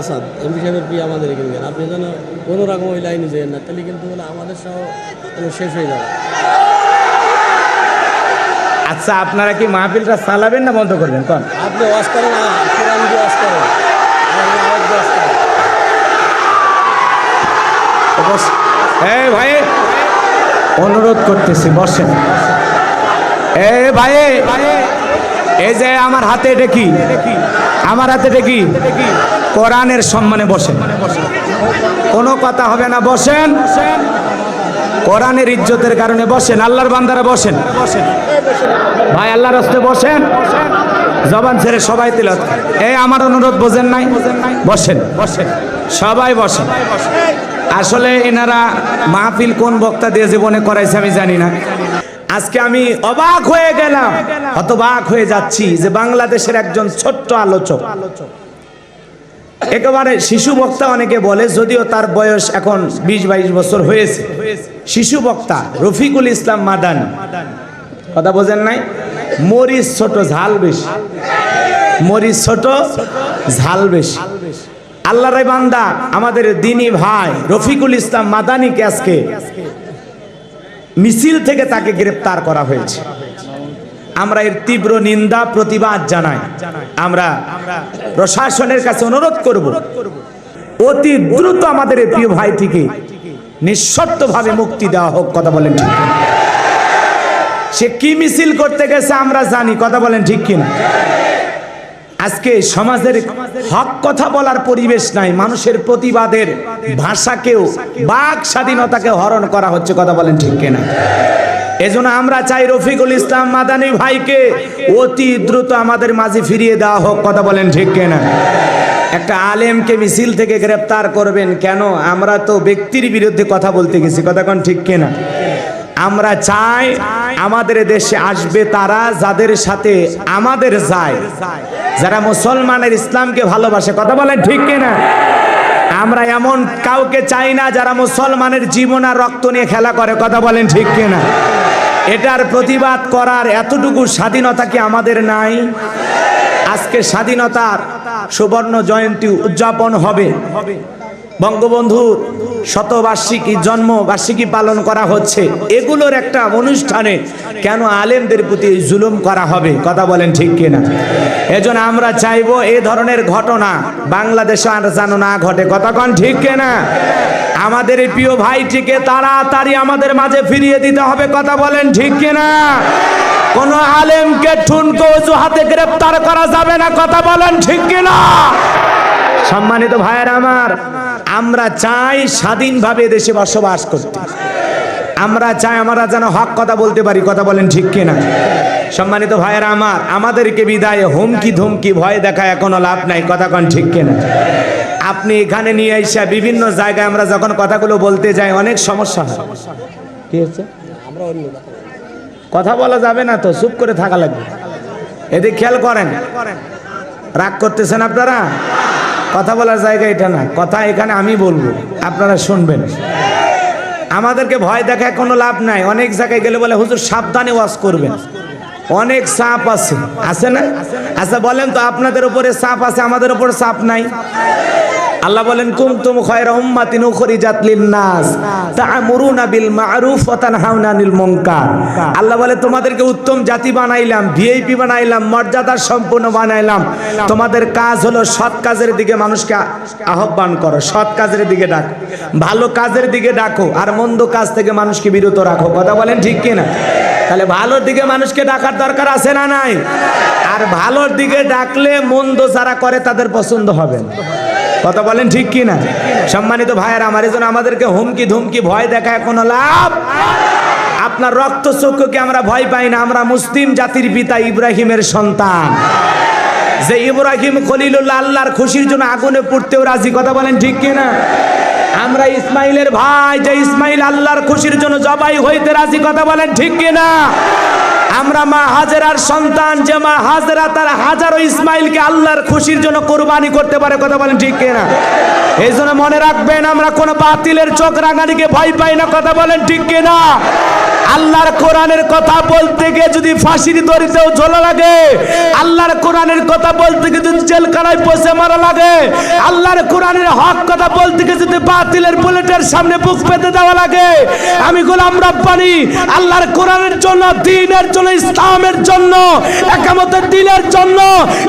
Asad MP সাহেবের আমাদের আপনি যেন কোনো রকম ওই লাইনে যেন না তাহলে কিন্তু বলে আমাদের সহ শেষ হয়ে যাবে। আচ্ছা আপনারা কি মাহফিলটা চালাবেন না বন্ধ করবেন? কোন? আপনি ওয়াশ করেন আমি ওয়াশ এই ভাই অনুরোধ করতেছি বসেন। এ ভাই এই যে আমার হাতে এটা কি? আমার হাতে এটা কি? কোরআনের সম্মানে বসেন। কোনো কথা হবে না, বসেন। কোরআনের ইজ্জতের কারণে বসেন, আল্লাহর বান্দারা বসেন। ভাই, আল্লাহর হস্তে বসেন। জবান ছেড়ে সবাই তিলত এই আমার অনুরোধ বোঝেন নাই? বসেন বসেন। সবাই বসেন। আসলে এনারা মাহফিল কোন বক্তা দিয়ে জীবনে করাইছে আমি জানি না। আজকে আমি অবাক হয়ে গেলাম, হতবাক হয়ে যাচ্ছি যে বাংলাদেশের একজন ছোট্ট আলোচক। একেবারে শিশু বক্তা অনেকে বলে, যদিও তার বয়স এখন বিশ বাইশ বছর হয়েছে। শিশু বক্তা রফিকুল ইসলাম মাদান। কথা বোঝেন নাই? মরিচ ছোট, ঝাল বেশি। মরিচ ছোট, ঝাল বেশি। আল্লাহ রে বান্দা, আমাদের দিনী ভাই রফিকুল ইসলাম মাদানিকে আজকে মিছিল থেকে তাকে গ্রেপ্তার করা হয়েছে। আমরা এর তীব্র নিন্দা, প্রতিবাদ জানাই। আমরা প্রশাসনের কাছে অনুরোধ করব, অতি দ্রুত আমাদের এই প্রিয় ভাইটিকে নিঃশর্তভাবে মুক্তি দেওয়া হোক, কথা বলেন ঠিক সে কি মিছিল করতে গেছে আমরা জানি, কথা বলেন ঠিক কিনা। আজকে সমাজের হক কথা বলার পরিবেশ নাই, মানুষের প্রতিবাদের ভাষাকেও, বাক স্বাধীনতাকে হরণ করা হচ্ছে, কথা বলেন ঠিক কিনা? এজন্য আমরা চাই রফিকুল ইসলাম মাদানী ভাইকে অতি দ্রুত আমাদের মাঝে ফিরিয়ে দেওয়া হোক, কথা বলেন ঠিক কিনা? একটা আলেমকে মিছিল থেকে গ্রেপ্তার করবেন কেন? আমরা তো ব্যক্তির বিরুদ্ধে কথা বলতে গেছি, কথা কোন ঠিক কিনা? আমরা চাই আমাদের দেশে আসবে তারা যাদের সাথে আমাদের যায়। যারা মুসলমানের ইসলামকে ভালোবাসে, কথা বলেন ঠিক কিনা? আমরা এমন কাউকে চাই না যারা মুসলমানের জীবন আর রক্ত নিয়ে খেলা করে, কথা বলেন ঠিক কিনা? এটার প্রতিবাদ করার এতটুকু স্বাধীনতা কি আমাদের নাই? আজকে স্বাধীনতার সুবর্ণ জয়ন্তী উদযাপন হবে। বঙ্গবন্ধুর শতবার্ষিকী, জন্মবার্ষিকী পালন করা হচ্ছে। এগুলোর একটা অনুষ্ঠানে কেন আলেমদের প্রতি জুলুম করা হবে? কথা বলেন ঠিক কিনা? এজন্য আমরা চাইব এ ধরনের ঘটনা বাংলাদেশে আর যেন না ঘটে। কথা কন ঠিক কিনা? আমাদের প্রিয় ভাইটিকে তাড়াতাড়ি আমাদের মাঝে ফিরিয়ে দিতে হবে। কথা বলেন ঠিক কিনা? কোন আলেমকে ঠুনকো অজুহাতে গ্রেপ্তার করা যাবে না। কথা বলেন ঠিক কিনা? সম্মানিত ভাইয়ের আমার, আমরা চাই স্বাধীনভাবে দেশে বসবাস করতে। আমরা চাই আমরা যেন হক কথা বলতে পারি, কথা বলেন ঠিক কিনা? সম্মানিত ভাইয়ের আমার, আমাদেরকে বিদায়, হুমকি ধুমকি, ভয় দেখা এখনও লাভ নাই, কথা কন ঠিক কিনা? আপনি এখানে নিয়ে এসে বিভিন্ন জায়গায় আমরা যখন কথাগুলো বলতে যাই, অনেক সমস্যা হয়। কি হচ্ছে? কথা বলা যাবে না তো, চুপ করে থাকা লাগবে। এদিক খেয়াল করেন। রাগ করতেছেন আপনারা? কথা বলার জায়গা এটা না। কথা এখানে আমি বলব, আপনারা শুনবেন। আমাদেরকে ভয় দেখায় কোনো লাভ নাই। অনেক জায়গায় গেলে বলে, হুজুর, সাবধানে ওয়াজ করবেন। অনেক সাপ আছে। আছে না? আচ্ছা বলেন তো, আপনাদের উপরে সাপ আছে, আমাদের উপরে সাপ নাই? আল্লাহ বলেন কুমতুম খয়রা উম্মাতিন উখরিজাত লিন-নাস, তা'মুরুনা বিল মা'রুফ ওয়া তানহাউনা আনিল মুনকার। আল্লাহ বলে, তোমাদেরকে উত্তম জাতি বানাইলাম, ভিআইপি বানাইলাম, মর্যাদা সম্পন্ন বানাইলাম। তোমাদের কাজ হলো সৎ কাজের দিকে মানুষকে আহ্বান করো, সৎ কাজের দিকে ডাকো, ভালো কাজের দিকে ডাকো, আর মন্দ কাজ থেকে মানুষকে বিরত রাখো। কথা বলেন ঠিক কিনা? তাহলে ভালোর দিকে মানুষকে ডাকার দরকার আছে না নাই? আর ভালোর দিকে ডাকলে মন্দ যারা করে তাদের পছন্দ হবে কথা বলেন ঠিক কি না সম্মানিত ভাইয়ের, আমার জন্য আমাদেরকে হুমকি ধুমকি, ভয় দেখায় কোনো লাভ? আপনার রক্ত চক্ষুকে আমরা ভয় পাই না, আমরা মুসলিম জাতির পিতা ইব্রাহিমের সন্তান। যে ইব্রাহিম খলিলুল্লাহ আল্লাহর খুশির জন্য আগুনে পড়তেও রাজি, কথা বলেন ঠিক কি না আমরা ইসমাইলের ভাই, যে ইসমাইল আল্লাহর খুশির জন্য জবাই হইতে রাজি, কথা বলেন ঠিক কিনা? আমরা মা হাজেরার সন্তান, যে মা হাজেরা তার হাজারো ইসমাইলকে আল্লাহর খুশির জন্য কোরবানি করতে পারে, কথা বলেন ঠিক কিনা? এই জন্য মনে রাখবেন, আমরা কোনো বাতিলের চোখ রাঙানিকে ভয় পাই না, কথা বলেন ঠিক কিনা? আল্লাহর কোরআনের কথা বলতে গিয়ে যদি ফাঁসির দড়িতেও ঝোলা লাগে, আল্লাহর কোরআনের কথা বলতে গিয়ে যদি জেলখানায় বসে মারা লাগে, আল্লাহর কোরআনের হক কথা বলতে গিয়ে যদি বাতিলের বুলেটের সামনে বুক পেতে দেওয়া লাগে, আমি গোলাম রব্বানি, আল্লাহর কোরআনের জন্য, দিনের জন্য, ইসলামের জন্য, একামতের দিনের জন্য,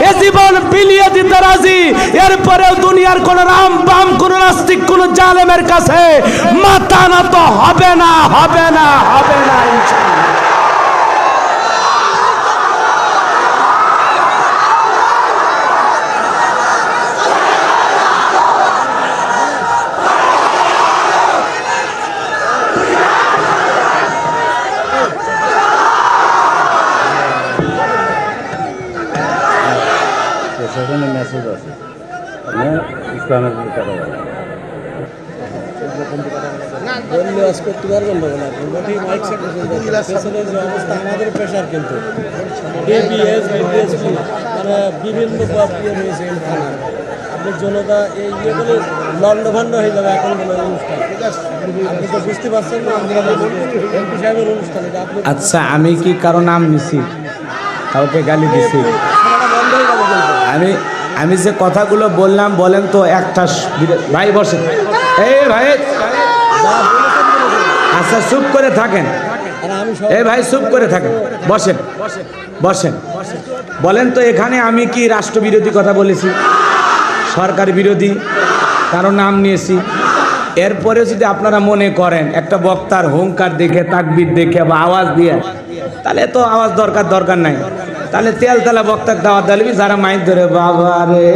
এ জীবন বিলিয়ে দিতে রাজি। এরপরেও দুনিয়ার কোন রাম বাম, কোন নাস্তিক, কোন জালেমের কাছে মাথা নত হবে না হবে না হবে না। ইনশাআল্লাহ। প্রশাসনের মেসেজ আছে মানে ইসলামের প্রতি কথা বলা বললে আজ করতে পারবেন না আপনি। বলি মাইক সেট যে অবস্থা আমাদের পেশার কিন্তু। ডিবিএস বিপিএসপি মানে বিভিন্ন দিয়ে রয়েছে এই থানার আপনি জনতা এই ইয়ে হয়ে যাবে এখন অনুষ্ঠান। আপনি তো বুঝতে পারছেন না আমরা এমপি সাহেবের অনুষ্ঠান এটা আপনি আচ্ছা আমি কি কারও নাম নিছি? কাউকে গালি দিছি? আমি আমি যে কথাগুলো বললাম বলেন তো একটা ভাই বসেন এই ভাই আচ্ছা চুপ করে থাকেন। এই ভাই, চুপ করে থাকেন। বসেন বসেন। বলেন তো, এখানে আমি কি রাষ্ট্রবিরোধী কথা বলেছি? সরকার বিরোধী? কারও নাম নিয়েছি? এরপরে যদি আপনারা মনে করেন, একটা বক্তার হুঙ্কার দেখে, তাকবির দেখে বা আওয়াজ দিয়ে, তাহলে তো আওয়াজ দরকার দরকার নাই। তাহলে তেল তেলা বক্তার দাওয়াত দিলবি যারা মাইক ধরে, বাবা রে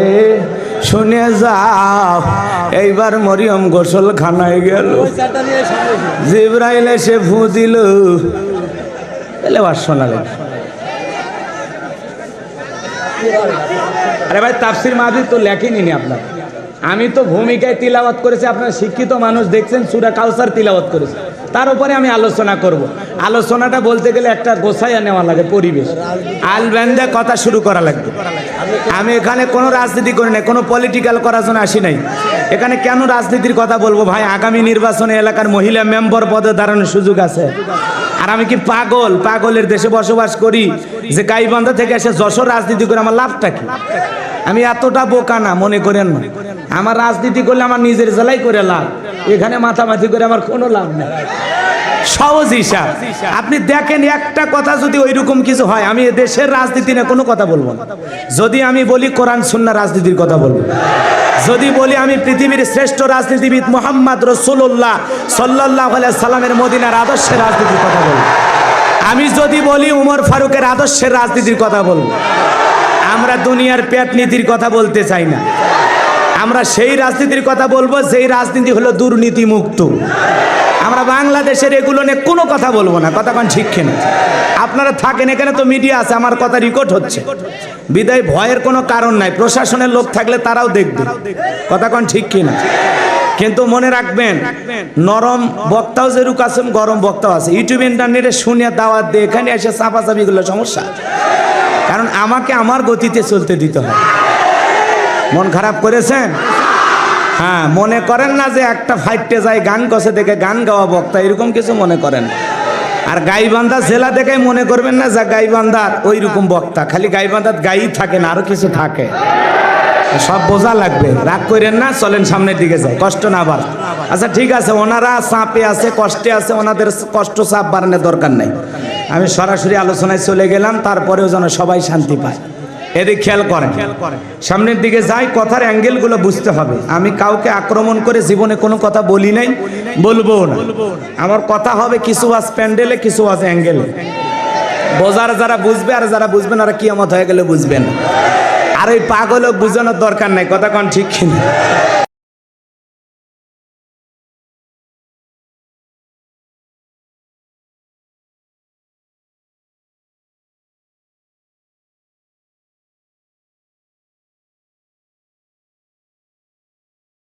শুনে যাও। এইবার মরিয়ম গোসল খানায় গেল। জিব্রাইল এসে ফু দিল তাহলে আর শোনালে। আরে ভাই, তাফসির মাহদির তো লেখেনি নি আপনার। আমি তো ভূমিকায় তিলাওয়াত করেছি, আপনার শিক্ষিত মানুষ দেখছেন, সুরা কাউসার তিলাওয়াত করেছে। তার উপরে আমি আলোচনা করব। আলোচনাটা বলতে গেলে একটা গোসাইয়া নেওয়া লাগে পরিবেশ। আল ব্যান্ডে কথা শুরু করা লাগবে। আমি এখানে কোনো রাজনীতি করি নাই, কোনো পলিটিক্যাল করার জন্য আসি নাই। এখানে কেন রাজনীতির কথা বলব ভাই? আগামী নির্বাচনে এলাকার মহিলা মেম্বার পদে দাঁড়ানোর সুযোগ আছে। আর আমি কি পাগল? পাগলের দেশে বসবাস করি। যে গাইবান্ধা থেকে এসে যশোর রাজনীতি করে আমার লাভটা কি? আমি এতটা বোকা না, মনে করেন না। আমার রাজনীতি করলে আমার নিজের জেলাই করে লাভ। এখানে মাথামাথি করে আমার কোনো লাভ নেই। সহজ হিসাব। আপনি দেখেন একটা কথা যদি ওইরকম কিছু হয়, আমি দেশের রাজনীতি না কোনো কথা বলব না। যদি আমি বলি কোরআন সুন্না রাজনীতির কথা বলব। যদি বলি আমি পৃথিবীর শ্রেষ্ঠ রাজনীতিবিদ মোহাম্মদ রসুল্লাহ সাল্লাহ সাল্লামের মদিনার আদর্শের রাজনীতির কথা বলব। আমি যদি বলি উমর ফারুকের আদর্শের রাজনীতির কথা বলব। আমরা দুনিয়ার পেট নীতির কথা বলতে চাই না। আমরা সেই রাজনীতির কথা বলব, যেই রাজনীতি হলো দুর্নীতি মুক্ত আমরা বাংলাদেশের এগুলো নিয়ে কোনো কথা বলব না। কথা কোন ঠিক কিনা? আপনারা থাকেন এখানে তো মিডিয়া আছে, আমার কথা রেকর্ড হচ্ছে। বিদায় ভয়ের কোনো কারণ নাই, প্রশাসনের লোক থাকলে তারাও দেখবে। কথা কোন ঠিক কিনা? কিন্তু মনে রাখবেন, নরম বক্তাও যেরুক আছেন, গরম বক্তাও আছে। ইউটিউব ইন্টারনেটে শুনে দাওয়াত দিয়ে এখানে এসে চাপাচাপিগুলো সমস্যা? কারণ আমাকে আমার গতিতে চলতে দিতে হয় মন খারাপ করেছেন? হ্যাঁ মনে করেন না যে একটা ফাইটে যায় গান কষে দেখে গান গাওয়া বক্তা, এরকম কিছু মনে করেন। আর গাইবান্ধা জেলা দেখে মনে করবেন না যা গাইবান্ধার ওই রকম বক্তা, খালি গাইবান্ধার গাই থাকে না, আরও কিছু থাকে। সব বোঝা লাগবে, রাগ করেন না, চলেন সামনের দিকে যাই, কষ্ট না আবার আচ্ছা ঠিক আছে, ওনারা চাপে আছে, কষ্টে আছে, ওনাদের কষ্ট চাপ বাড়ানোর দরকার নাই। আমি সরাসরি আলোচনায় চলে গেলাম, তারপরেও যেন সবাই শান্তি পায়। এদিক খেয়াল করেন। সামনের দিকে যাই, কথার অ্যাঙ্গেলগুলো বুঝতে হবে। আমি কাউকে আক্রমণ করে জীবনে কোনো কথা বলি নাই, বলব না। আমার কথা হবে কিছু আজ প্যান্ডেলে, কিছু আজ অ্যাঙ্গেলে। বোঝার যারা বুঝবে আর যারা বুঝবেন আর আমার হয়ে গেলে বুঝবেন আর ওই পাগলও বুঝানোর দরকার নাই, কথা কন ঠিক কিনা?